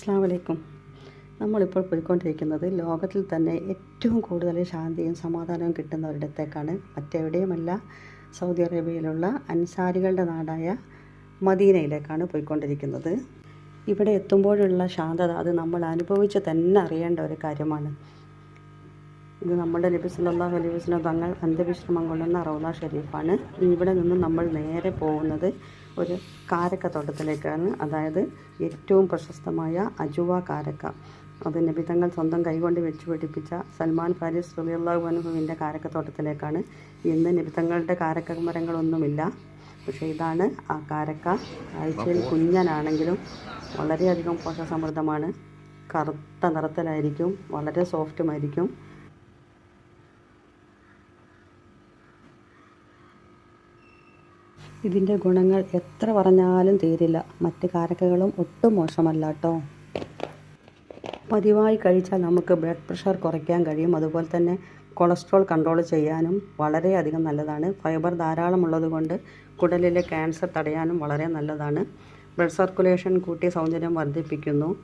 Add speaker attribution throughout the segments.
Speaker 1: അസ്സാം വലൈക്കും നമ്മളിപ്പോൾ പോയിക്കൊണ്ടിരിക്കുന്നത് ലോകത്തിൽ തന്നെ ഏറ്റവും കൂടുതൽ ശാന്തിയും സമാധാനവും കിട്ടുന്ന ഒരിടത്തേക്കാണ്. മറ്റെവിടെയുമല്ല സൗദി അറേബ്യയിലുള്ള അൻസാരികളുടെ നാടായ മദീനയിലേക്കാണ് പോയിക്കൊണ്ടിരിക്കുന്നത്. ഇവിടെ എത്തുമ്പോഴുള്ള ശാന്തത അത് നമ്മൾ അനുഭവിച്ച് തന്നെ അറിയേണ്ട ഒരു കാര്യമാണ്. ഇത് നമ്മുടെ നബി സല്ലല്ലാഹു അലൈഹി വസല്ലം തങ്ങൾ അന്ത്യവിശ്രമം കൊള്ളുന്ന റൗദ ഷരീഫാണ്. ഇവിടെ നിന്ന് നമ്മൾ നേരെ പോകുന്നത് ഒരു കാരക്ക തോട്ടത്തിലേക്കാണ് അതായത് ഏറ്റവും പ്രശസ്തമായ അജുവ കാരക്ക. അത് നബി തങ്ങൾ സ്വന്തം കൈകൊണ്ട് വെച്ച് പിടിപ്പിച്ച സൽമാൻ ഫാരിസ് റളിയല്ലാഹു അൻഹുവിന്റെ കാരക്കത്തോട്ടത്തിലേക്കാണ്. ഇന്ന് നബി തങ്ങളുടെ കാരക്ക മരങ്ങളൊന്നുമില്ല പക്ഷേ ഇതാണ് ആ കാരക്ക. ആഴ്ചയിൽ കുഞ്ഞനാണെങ്കിലും വളരെയധികം പോഷകസമൃദ്ധമാണ്. കറുത്ത നിറത്തിലായിരിക്കും വളരെ സോഫ്റ്റുമായിരിക്കും. ഇതിന്റെ ഗുണങ്ങൾ എത്ര പറഞ്ഞാലും തീരില്ല. മറ്റ് കാരക്കകളും ഒട്ടും മോശമല്ല കേട്ടോ പതിവായി കഴിച്ചാൽ നമുക്ക് ബ്ലഡ് പ്രഷർ കുറയ്ക്കാൻ കഴിയും. അതുപോലെ തന്നെ കൊളസ്ട്രോൾ കൺട്രോൾ ചെയ്യാനും വളരെയധികം നല്ലതാണ്. ഫൈബർ ധാരാളമുള്ളത് കൊണ്ട് കുടലിലെ ക്യാൻസർ തടയാനും വളരെ നല്ലതാണ്. ബ്ലഡ് സർക്കുലേഷൻ കൂട്ടി സൗന്ദര്യം വർദ്ധിപ്പിക്കുന്നു.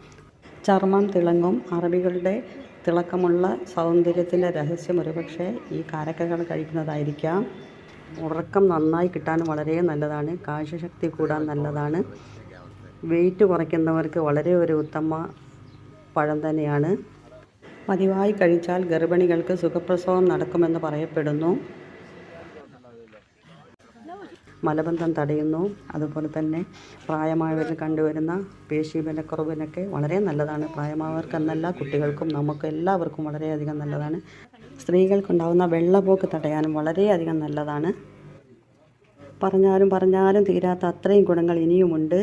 Speaker 1: ചർമ്മം തിളങ്ങും. അറബികളുടെ തിളക്കമുള്ള സൗന്ദര്യത്തിന്റെ രഹസ്യം ഒരുപക്ഷെ ഈ കാരക്കകൾ കഴിക്കുന്നതായിരിക്കാം. ഉറക്കം നന്നായി കിട്ടാൻ വളരെ നല്ലതാണ്. കാഴ്ചശക്തി കൂടാൻ നല്ലതാണ്. വെയിറ്റ് കുറയ്ക്കുന്നവർക്ക് വളരെ ഒരു ഉത്തമ പഴം തന്നെയാണ്. പതിവായി കഴിച്ചാൽ ഗർഭിണികൾക്ക് സുഖപ്രസവം നടക്കുമെന്ന് പറയപ്പെടുന്നു. മലബന്ധം തടയുന്നു. അതുപോലെ തന്നെ പ്രായമായവരിൽ കണ്ടുവരുന്ന പേശി ബലക്കുറവിനൊക്കെ വളരെ നല്ലതാണ്. പ്രായമായവർക്കെന്നല്ല കുട്ടികൾക്കും നമുക്ക് എല്ലാവർക്കും വളരെയധികം നല്ലതാണ്. സ്ത്രീകൾക്കുണ്ടാകുന്ന വെള്ളപോക്ക് തടയാനും വളരെയധികം നല്ലതാണ്. പറഞ്ഞാലും പറഞ്ഞാലും തീരാത്ത അത്രയും ഗുണങ്ങൾ ഇനിയുമുണ്ട്.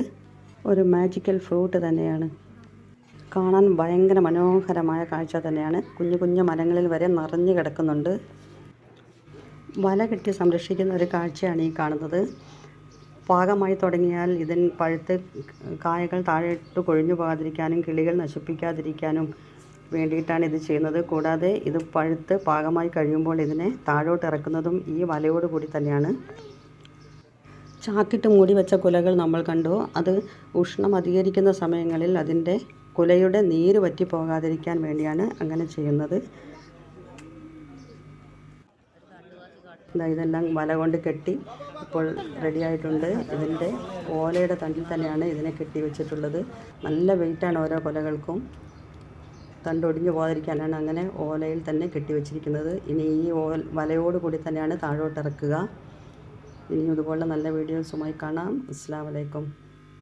Speaker 1: ഒരു മാജിക്കൽ ഫ്രൂട്ട് തന്നെയാണ്. കാണാൻ ഭയങ്കര മനോഹരമായ കാഴ്ച തന്നെയാണ്. കുഞ്ഞു കുഞ്ഞു മരങ്ങളിൽ വരെ നിറഞ്ഞു കിടക്കുന്നുണ്ട്. വല കെട്ടി സംരക്ഷിക്കുന്ന ഒരു കാഴ്ചയാണ് ഈ കാണുന്നത്. പാകമായി തുടങ്ങിയാൽ ഇതിന് പഴുത്ത് കായകൾ താഴെയിട്ട് കൊഴിഞ്ഞു പോകാതിരിക്കാനും കിളികൾ നശിപ്പിക്കാതിരിക്കാനും വേണ്ടിയിട്ടാണ് ഇത് ചെയ്യുന്നത്. കൂടാതെ ഇത് പഴുത്ത് പാകമായി കഴിയുമ്പോൾ ഇതിനെ താഴോട്ട് ഇറക്കുന്നതും ഈ വലയോട് കൂടി തന്നെയാണ്. ചാക്കിട്ട് മൂടി വെച്ച കുലകൾ നമ്മൾ കണ്ടു. അത് ഉഷ്ണം അധികരിക്കുന്ന സമയങ്ങളിൽ അതിന്റെ കുലയുടെ നീര് വറ്റി പോകാതിരിക്കാൻ വേണ്ടിയാണ് അങ്ങനെ ചെയ്യുന്നത് ഇതാ ഇതെല്ലാം വല കൊണ്ട് കെട്ടി ഇപ്പോൾ റെഡിയായിട്ടുണ്ട് ഇതിന്റെ ഓലയുടെ തണ്ടിൽ തന്നെയാണ് ഇതിനെ കെട്ടി വെച്ചിട്ടുള്ളത്. നല്ല വെയിറ്റാണ് ഓരോ കൊലകൾക്കും. തണ്ടൊടിഞ്ഞു പോകാതിരിക്കാനാണ് അങ്ങനെ ഓലയിൽ തന്നെ കെട്ടി വെച്ചിരിക്കുന്നത്. ഇനി ഈ ഓൽ വലയോട് കൂടി തന്നെയാണ് താഴോട്ട് ഇറക്കുക. ഇനിയും ഇതുപോലെ നല്ല വീഡിയോസുമായി കാണാം. അസ്സാം വലൈക്കും